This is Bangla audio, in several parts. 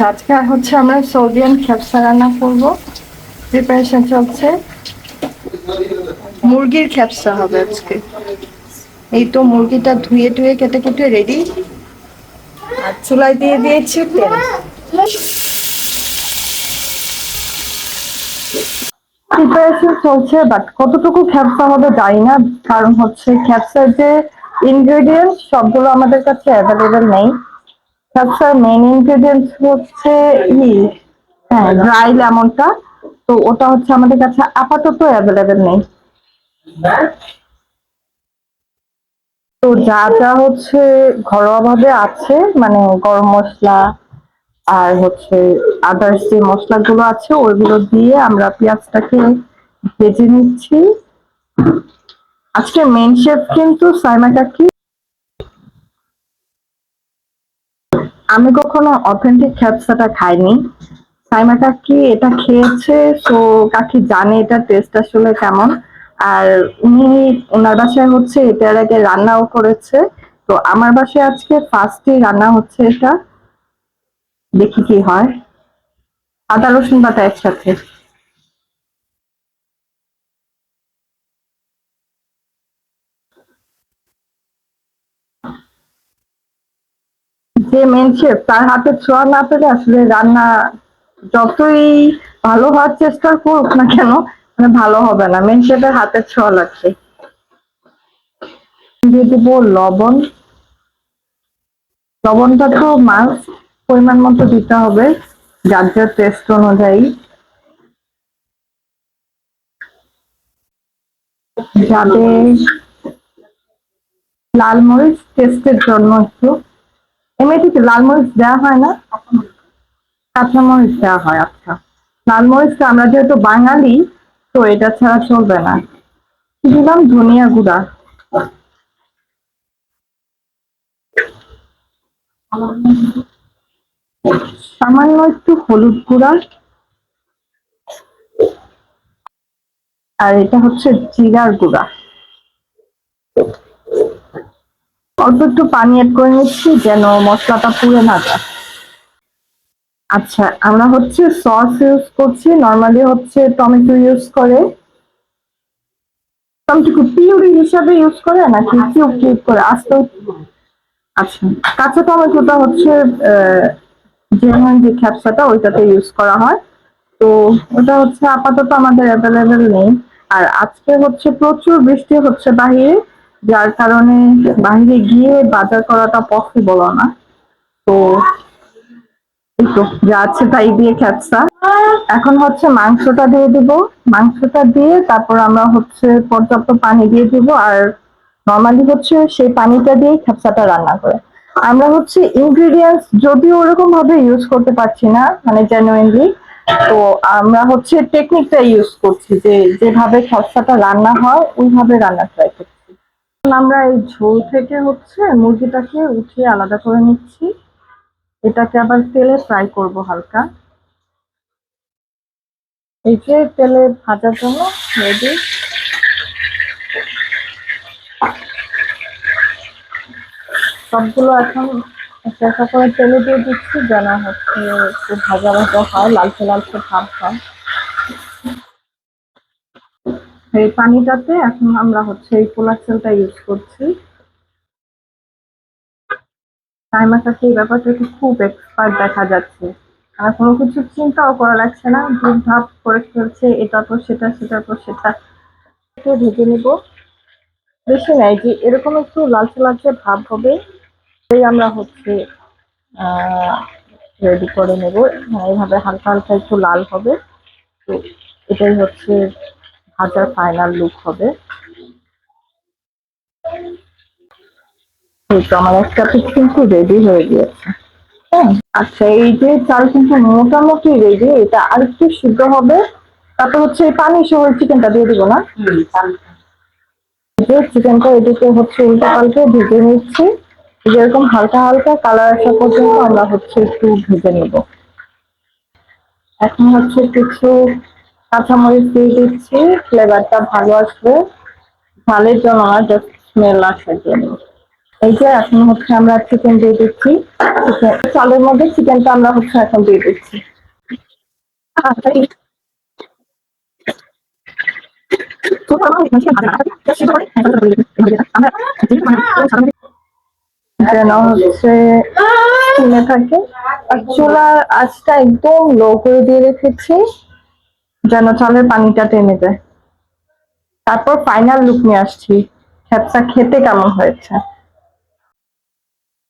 আচ্ছা আজকে হচ্ছে আমরা সৌদিয়ান খ্যাপসা রান্না করব। প্রিপারেশন চলছে। মুরগির খ্যাপসা হবে আজকে। এই তো মুরগিটা ধুয়ে টুয়ে কেটে কুটে রেডি আর চুলায় দিয়ে দিয়েছি তেল। প্রিপারেশন চলছে বাট কতটুকু খ্যাপসা হবে জানি না। কারণ হচ্ছে খ্যাপসার যে ইনগ্রেডিয়েন্টস সবগুলো আমাদের কাছে অ্যাভেলেবেল নেই। খ্যাপসার মেইন ইনগ্রেডিয়েন্টস হচ্ছে ই হ্যাঁ ড্রাই লেমনটা তো ওটা হচ্ছে আমাদের কাছে আপাতত অ্যাভেলেবেল নেই। তো যা যা হচ্ছে ঘরোয়া ভাবে আছে মানে গরম মশলা আর হচ্ছে আদার্স যে মশলাগুলো আছে, ওইগুলো দিয়ে আমরা পেঁয়াজটাকে ভেজে নিচ্ছি। আজকে মেন শেফ কিন্তু সাইমা কাকি আমি কখনো অথেন্টিক খ্যাপসাটা খাইনি। সাইমাটা কাকি এটা খেয়েছে? সো কাকি জানে এটা টেস্ট আসলে কেমন। আর উনি ওনার বাসায় হচ্ছে এটার আগে রান্নাও করেছে। তো আমার বাসায় আজকে ফার্স্টে রান্না হচ্ছে এটা। দেখি কি হয়। আদা রসুন বাটা একসাথে। যে মেন শেফ তার হাতে ছোঁয়া না পেলে আসলে রান্না যতই ভালো হওয়ার চেষ্টা করুক না কেন মানে ভালো হবে না। মেন শেফের হাতে ছোঁয়া লাগছে। লবণ, লবণটা তো মাছ পরিমাণ মতো দিতে হবে, যার যার টেস্ট অনুযায়ী। যাতে লাল মরিচ টেস্টের জন্য একটু এমনিতে লাল মরিচ দেওয়া হয় না? কাঁচা মরিচ দেওয়া হয় আচ্ছা। লাল মরিচটা আমরা যেহেতু বাঙালি, তো এটা ছাড়া চলবে না। দিলাম ধনিয়া গুঁড়া। সামান্য একটু হলুদ গুঁড়া। আর এটা হচ্ছে জিরার গুঁড়া। অল্প একটু পানি অ্যাড করে নিচ্ছি, যেন মশলাটা পুড়ে না যায়। আচ্ছা আমরা হচ্ছে সস ইউজ করছি নর্মালি হচ্ছে টমেটো ইউজ করে। টমেটো পিউরি হিসাবে ইউজ করে নাকি কিউব কিউব করে? আস্তে আচ্ছা কাঁচা টমেটোটা হচ্ছে জেনুইন যে খ্যাপসাটা ওইটাতে ইউজ করা হয়। তো ওটা হচ্ছে আপাতত আমাদের অ্যাভেলেবেল নেই। আর আজকে হচ্ছে প্রচুর বৃষ্টি হচ্ছে বাহিরে। যার কারণে বাইরে গিয়ে বাজার করাটা পসিবল না। তো তো, যা আছে তাই দিয়ে খ্যাপসা এখন হচ্ছে মাংসটা দিয়ে দিব। মাংসটা দিয়ে তারপর আমরা হচ্ছে পর্যাপ্ত পানি দিয়ে দিব। আর নর্মালি হচ্ছে সেই পানিটা দিয়ে খ্যাপসাটা রান্না করে। আমরা হচ্ছে ইনগ্রিডিয়েন্টস যদিও ওরকম ভাবে ইউজ করতে পারছি না মানে জেনুইনলি তো আমরা হচ্ছে টেকনিকটা ইউজ করছি যে যেভাবে খ্যাপসাটা রান্না হয়, ওইভাবে রান্না ট্রাই করছি। আমরা এই ঝোল থেকে হচ্ছে মুরগিটাকে উঠিয়ে আলাদা করে নিচ্ছি। এটাকে আবার তেলে ফ্রাই করব হালকা। এই যে তেলে ভাজার জন্য রেডি সবগুলো এখন একটা করে তেলে দিয়ে দিচ্ছি, যেন হচ্ছে একটু ভাজা ভাজা হয়, লালচে লালচে ভাব হয়। এই পানিটাতে এখন আমরা হচ্ছে এই পোলার চালটা ইউজ করছি। টাইমার কাছে এই ব্যাপারটাকে খুব এক্সপার্ট দেখা যাচ্ছে। আর কোনো কিছু চিন্তাও করা লাগছে না দুধ ভাব করে ফেলছে, এটা তো সেটা সেটা তো সেটা। একটু ভেজে নিব। বেশি নাই যে এরকম একটু লালচে লালচে ভাব হবে এই আমরা হচ্ছে রেডি করে নেব। এইভাবে হালকা হালকা একটু লাল হবে। তো এটাই হচ্ছে ভাজার ফাইনাল লুক হবে। তো আমার একটা পিস কিন্তু রেডি হয়ে গিয়েছে। হ্যাঁ আচ্ছা এই যে চাল কিন্তু মোটামুটি রেডি এটা আর একটু সিদ্ধ হবে। তারপর হচ্ছে পানি সহ চিকেনটা দিয়ে দিব না? যে চিকেনটা এদিকে হচ্ছে উল্টো পাল্টে ভেজে নিচ্ছি। যেরকম হালকা হালকা কালার আসা পর্যন্ত আমরা হচ্ছে একটু ভেজে নেব। এখন হচ্ছে কিছু কাঁচামরিচ দিয়ে দিচ্ছি ফ্লেভারটা ভালো আসবে। ঝালের জন্য না জাস্ট স্মেল আসার জন্য। এই যে এখন হচ্ছে আমরা চিকেন দিয়ে দিচ্ছি। চালের মধ্যে চিকেনটা আমরা হচ্ছে এখন দিয়ে দিচ্ছি। যেন হচ্ছে থাকে। চুলার আঁচটা একদম লো করে দিয়ে রেখেছি। যেন চালের পানিটা টেনে যায় তারপর ফাইনাল লুক নিয়ে আসছি। খেপসা খেতে কেমন হয়েছে?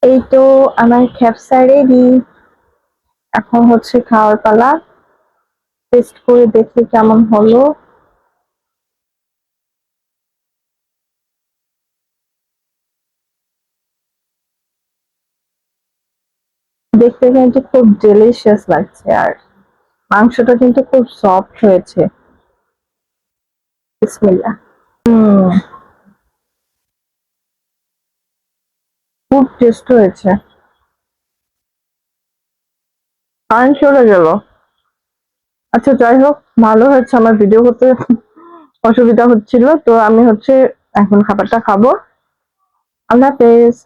এই তো আমার খেপসা রেডি এখন হচ্ছে খাওয়ার পালা। টেস্ট করে দেখি কেমন হলো। দেখতে কিন্তু খুব ডেলিশিয়াস লাগছে আর। মাংসটা কিন্তু খুব সফট হয়েছে। খুব টেস্ট হয়েছে। কারেন্ট চলে গেল আচ্ছা যাই হোক, ভালো হয়েছে আমার ভিডিও করতে অসুবিধা হচ্ছিল, তো আমি হচ্ছে এখন খাবারটা খাব। আল্লাহ হাফেজ।